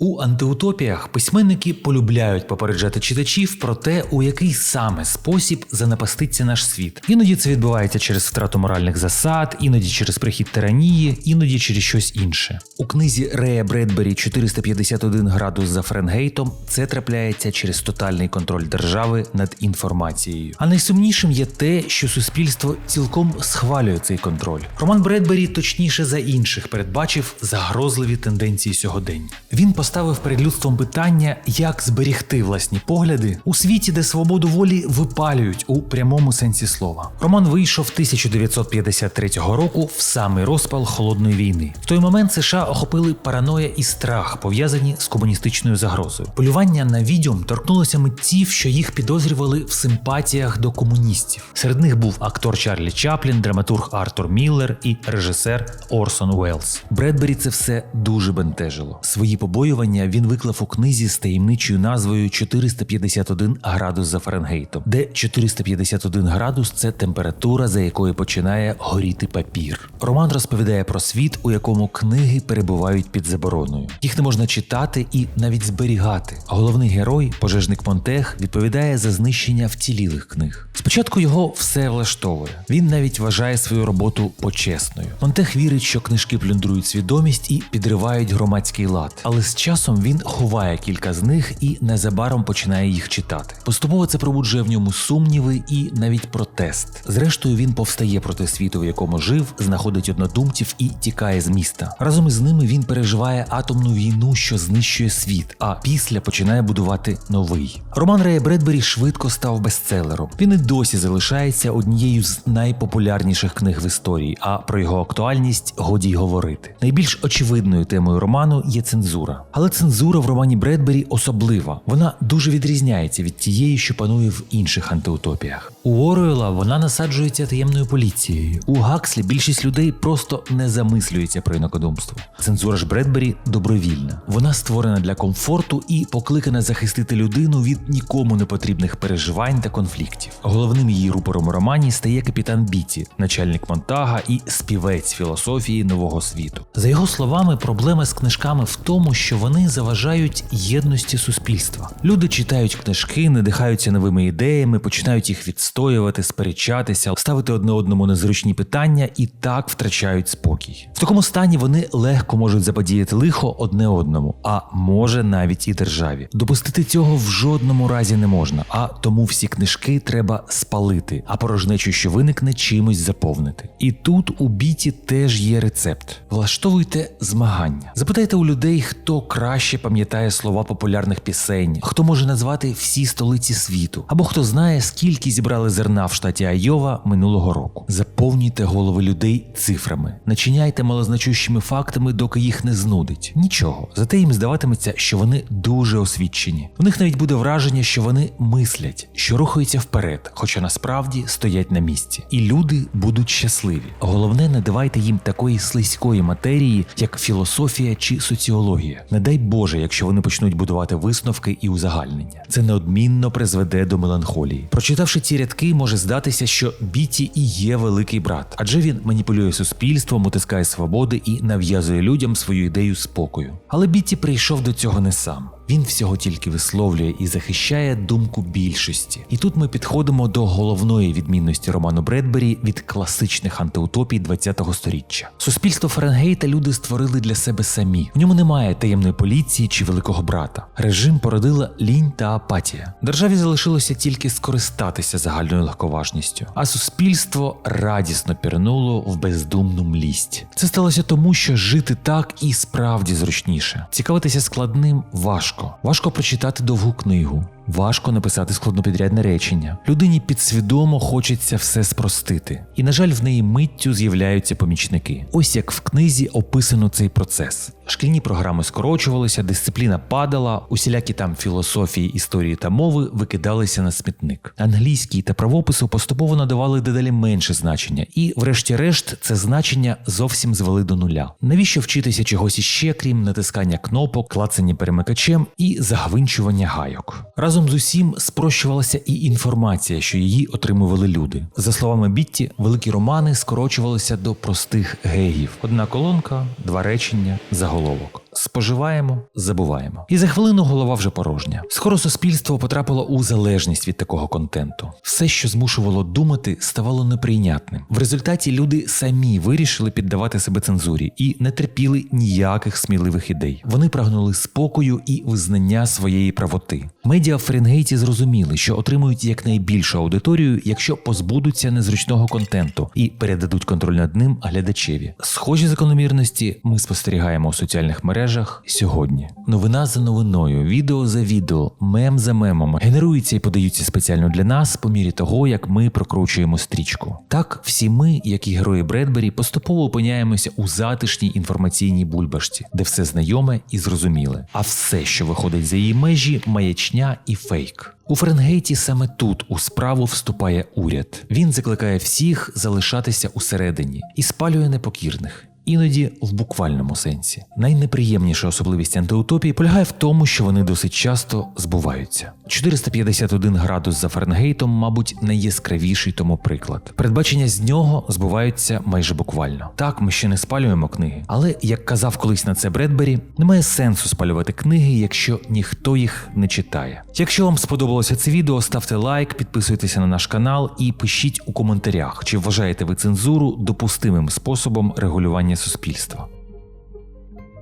У антиутопіях письменники полюбляють попереджати читачів про те, у який саме спосіб занапаститься наш світ. Іноді це відбувається через втрату моральних засад, іноді через прихід тиранії, іноді через щось інше. У книзі Рея Бредбері 451 градус за Фаренгейтом це трапляється через тотальний контроль держави над інформацією. А найсумнішим є те, що суспільство цілком схвалює цей контроль. Роман Бредбері точніше за інших передбачив загрозливі тенденції сьогодення. Він поставив перед людством питання, як зберігти власні погляди у світі, де свободу волі випалюють у прямому сенсі слова. Роман вийшов 1953 року в самий розпал холодної війни. В той момент США охопили параноя і страх, пов'язані з комуністичною загрозою. Полювання на відьом торкнулося митців, що їх підозрювали в симпатіях до комуністів. Серед них був актор Чарлі Чаплін, драматург Артур Міллер і режисер Орсон Уеллс. Бредбері це все дуже бентежило. Свої побоювання він виклав у книзі з таємничою назвою 451 градус за Фаренгейтом, де 451 градус це температура, за якою починає горіти папір. Роман розповідає про світ, у якому книги перебувають під забороною. Їх не можна читати і навіть зберігати. Головний герой, пожежник Монтех, відповідає за знищення вцілілих книг. Спочатку його все влаштовує. Він навіть вважає свою роботу почесною. Монтех вірить, що книжки плюндрують свідомість і підривають громадський лад, але з часом він ховає кілька з них і незабаром починає їх читати. Поступово це пробуджує в ньому сумніви і навіть протест. Зрештою, він повстає проти світу, в якому жив, знаходить однодумців і тікає з міста. Разом із ними він переживає атомну війну, що знищує світ, а після починає будувати новий. Роман Рея Бредбері швидко став бестселером. Він і досі залишається однією з найпопулярніших книг в історії, а про його актуальність годі й говорити. Найбільш очевидною темою роману є цензура. Але цензура в романі Бредбері особлива. Вона дуже відрізняється від тієї, що панує в інших антиутопіях. У Оруела вона насаджується таємною поліцією. У Гакслі більшість людей просто не замислюється про інакодумство. Цензура ж Бредбері добровільна. Вона створена для комфорту і покликана захистити людину від нікому не потрібних переживань та конфліктів. Головним її рупором у романі стає капітан Біті, начальник Монтага і співець філософії нового світу. За його словами, проблема з книжками в тому, що вони заважають єдності суспільства. Люди читають книжки, надихаються новими ідеями, починають їх відстоювати, сперечатися, ставити одне одному незручні питання і так втрачають спокій. В такому стані вони легко можуть заподіяти лихо одне одному, а може навіть і державі. Допустити цього в жодному разі не можна, а тому всі книжки треба спалити, а порожнечу, що виникне, чимось заповнити. І тут у біті теж є рецепт: влаштовуйте змагання. Запитайте у людей, хто краще пам'ятає слова популярних пісень, хто може назвати всі столиці світу, або хто знає, скільки зібрали зерна в штаті Айова минулого року. Заповнюйте голови людей цифрами, начиняйте малозначущими фактами, доки їх не знудить. Нічого, зате їм здаватиметься, що вони дуже освічені. У них навіть буде враження, що вони мислять, що рухаються вперед, хоча насправді стоять на місці. І люди будуть щасливі. Головне, не давайте їм такої слизької матерії, як філософія чи соціологія. Дай Боже, якщо вони почнуть будувати висновки і узагальнення. Це неодмінно призведе до меланхолії. Прочитавши ці рядки, може здатися, що Біті і є великий брат, адже він маніпулює суспільством, утискає свободи і нав'язує людям свою ідею спокою. Але Біті прийшов до цього не сам. Він всього тільки висловлює і захищає думку більшості. І тут ми підходимо до головної відмінності роману Бредбері від класичних антиутопій ХХ століття. Суспільство Фаренгейта люди створили для себе самі. В ньому немає таємної поліції чи великого брата. Режим породила лінь та апатія. Державі залишилося тільки скористатися загальною легковажністю, а суспільство радісно пірнуло в бездумну млість. Це сталося тому, що жити так і справді зручніше. Цікавитися складним важко. Важко прочитати довгу книгу. Важко написати складнопідрядне речення. Людині підсвідомо хочеться все спростити, і, на жаль, в неї миттю з'являються помічники. Ось як в книзі описано цей процес. Шкільні програми скорочувалися, дисципліна падала, усілякі там філософії, історії та мови викидалися на смітник. Англійській та правопису поступово надавали дедалі менше значення, і, врешті-решт, це значення зовсім звели до нуля. Навіщо вчитися чогось іще, крім натискання кнопок, клацання перемикачем і загвинчування гайок? Разом з усім спрощувалася і інформація, що її отримували люди. За словами Бітті, великі романи скорочувалися до простих гегів: одна колонка, два речення, заголовок. Споживаємо, забуваємо. І за хвилину голова вже порожня. Скоро суспільство потрапило у залежність від такого контенту. Все, що змушувало думати, ставало неприйнятним. В результаті люди самі вирішили піддавати себе цензурі і не терпіли ніяких сміливих ідей. Вони прагнули спокою і визнання своєї правоти. Медіа в Фаренгейті зрозуміли, що отримують якнайбільшу аудиторію, якщо позбудуться незручного контенту і передадуть контроль над ним глядачеві. Схожі закономірності ми спостерігаємо у соціальних мережах сьогодні. Новина за новиною, відео за відео, мем за мемом генеруються і подаються спеціально для нас по мірі того, як ми прокручуємо стрічку. Так, всі ми, як і герої Бредбері, поступово опиняємося у затишній інформаційній бульбашці, де все знайоме і зрозуміле, а все, що виходить за її межі, маячня і фейк. У Фаренгейті саме тут у справу вступає уряд. Він закликає всіх залишатися усередині і спалює непокірних. Іноді в буквальному сенсі. Найнеприємніша особливість антиутопії полягає в тому, що вони досить часто збуваються. 451 градус за Фаренгейтом, мабуть, найяскравіший тому приклад. Передбачення з нього збуваються майже буквально. Так, ми ще не спалюємо книги, але як казав колись на це Бредбері, немає сенсу спалювати книги, якщо ніхто їх не читає. Якщо вам сподобалося це відео, ставте лайк, підписуйтеся на наш канал і пишіть у коментарях, чи вважаєте ви цензуру допустимим способом регулювання суспільства.